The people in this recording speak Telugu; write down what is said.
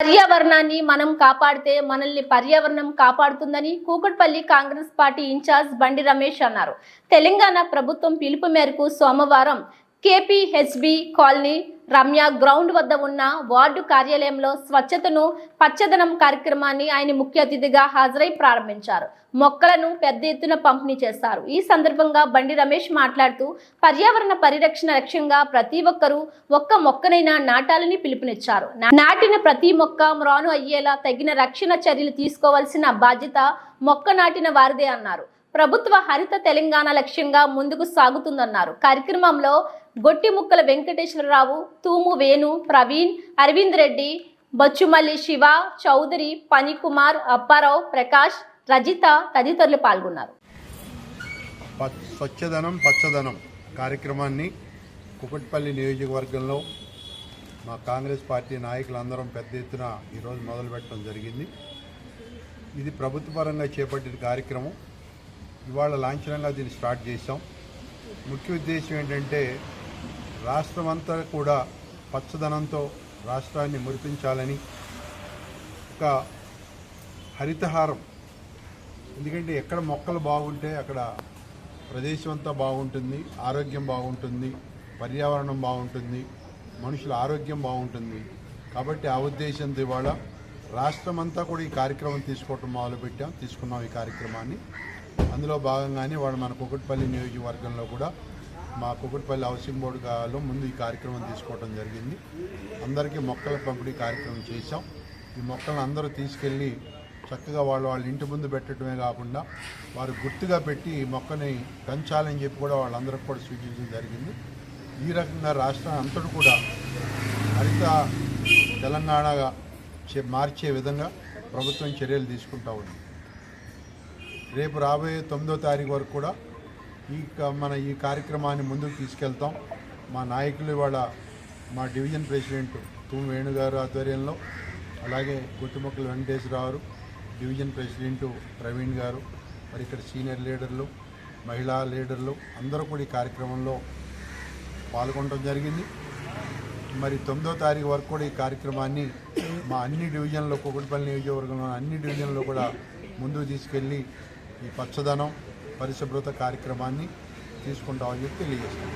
పర్యావరణాన్ని మనం కాపాడితే మనల్ని పర్యావరణం కాపాడుతుందని కూకట్పల్లి కాంగ్రెస్ పార్టీ ఇన్ఛార్జ్ బండి రమేష్ అన్నారు. తెలంగాణ ప్రభుత్వం పిలుపు మేరకు సోమవారం కేపీహెచ్బి కాలనీ రమ్య గ్రౌండ్ వద్ద ఉన్న వార్డు కార్యాలయంలో స్వచ్ఛతను పచ్చదనం కార్యక్రమాన్ని ఆయన ముఖ్య అతిథిగా హాజరై ప్రారంభించారు. మొక్కలను పెద్ద ఎత్తున పంపిణీ చేస్తారు ఈ సందర్భంగా బండి రమేష్ మాట్లాడుతూ పర్యావరణ పరిరక్షణ లక్ష్యంగా ప్రతి ఒక్కరూ ఒక్క మొక్కనైనా నాటాలని పిలుపునిచ్చారు. నాటిన ప్రతి మొక్క మ్రాను అయ్యేలా తగిన రక్షణ చర్యలు తీసుకోవాల్సిన బాధ్యత మొక్క నాటిన వారిదే అన్నారు. ప్రభుత్వ హరిత తెలంగాణ లక్ష్యంగా ముందుకు సాగుతుందన్నారు. కార్యక్రమంలో గొట్టి ముక్కల వెంకటేశ్వరరావు తూము వేణు ప్రవీణ్ అరవింద్ రెడ్డి బచ్చుమల్లి శివ చౌదరి పనికుమార్ అప్పారావు ప్రకాష్ రజిత తదితరులు పాల్గొన్నారు. స్వచ్ఛధనం స్వచ్ఛదనం పచ్చదనం కార్యక్రమాన్ని కుకట్పల్లి నియోజకవర్గంలో మా కాంగ్రెస్ పార్టీ నాయకులందరం పెద్ద ఎత్తున ఈరోజు మొదలుపెట్టడం జరిగింది. ఇది ప్రభుత్వపరంగా చేపట్టిన కార్యక్రమం. ఇవాళ లాంఛనంగా దీన్ని స్టార్ట్ చేశాం. ముఖ్య ఉద్దేశం ఏంటంటే రాష్ట్రం అంతా కూడా పచ్చదనంతో రాష్ట్రాన్ని మురిపించాలని ఒక హరితహారం. ఎందుకంటే ఎక్కడ మొక్కలు బాగుంటే అక్కడ ప్రదేశం అంతా బాగుంటుంది ఆరోగ్యం బాగుంటుంది పర్యావరణం బాగుంటుంది మనుషుల ఆరోగ్యం బాగుంటుంది. కాబట్టి ఆ ఉద్దేశంతో ఇవాళ రాష్ట్రం అంతా కూడా ఈ కార్యక్రమం తీసుకోవటం మొదలుపెట్టాం తీసుకున్నాం ఈ కార్యక్రమాన్ని. అందులో భాగంగానే వాళ్ళు మన కుకట్పల్లి నియోజకవర్గంలో కూడా మా కుకట్పల్లి హౌసింగ్ బోర్డులో ముందు ఈ కార్యక్రమం తీసుకోవడం జరిగింది. అందరికీ మొక్కల పంపిణీ కార్యక్రమం చేశాం. ఈ మొక్కలను అందరూ తీసుకెళ్ళి చక్కగా వాళ్ళు వాళ్ళ ఇంటి ముందు పెట్టడమే కాకుండా వారు గుర్తుగా పెట్టి ఈ మొక్కని పెంచాలని చెప్పి కూడా వాళ్ళందరికీ కూడా సూచించడం జరిగింది. ఈ రకంగా రాష్ట్రం అంతటి కూడా హరిత తెలంగాణగా చే- మార్చే విధంగా ప్రభుత్వం చర్యలు తీసుకుంటా ఉంది. రేపు రాబోయే తొమ్మిదో తారీఖు వరకు కూడా ఈ క- మన ఈ కార్యక్రమాన్ని ముందుకు తీసుకెళ్తాం. మా నాయకులు ఇవాళ మా డివిజన్ ప్రెసిడెంట్ తూము వేణుగారు ఆధ్వర్యంలో అలాగే గుట్టుమొక్కల వెంకటేశ్వరరావు డివిజన్ ప్రెసిడెంట్ ప్రవీణ్ గారు మరి ఇక్కడ సీనియర్ లీడర్లు మహిళా లీడర్లు అందరూ కూడా ఈ కార్యక్రమంలో పాల్గొనడం జరిగింది. మరి తొమ్మిదో తారీఖు వరకు కూడా ఈ కార్యక్రమాన్ని మా అన్ని డివిజన్లో కుకటిపల్లి నియోజకవర్గంలో అన్ని డివిజన్లో కూడా ముందుకు తీసుకెళ్ళి ఈ పచ్చదనం పరిశుభ్రత కార్యక్రమాన్ని తీసుకుంటామని చెప్పి తెలియజేస్తాం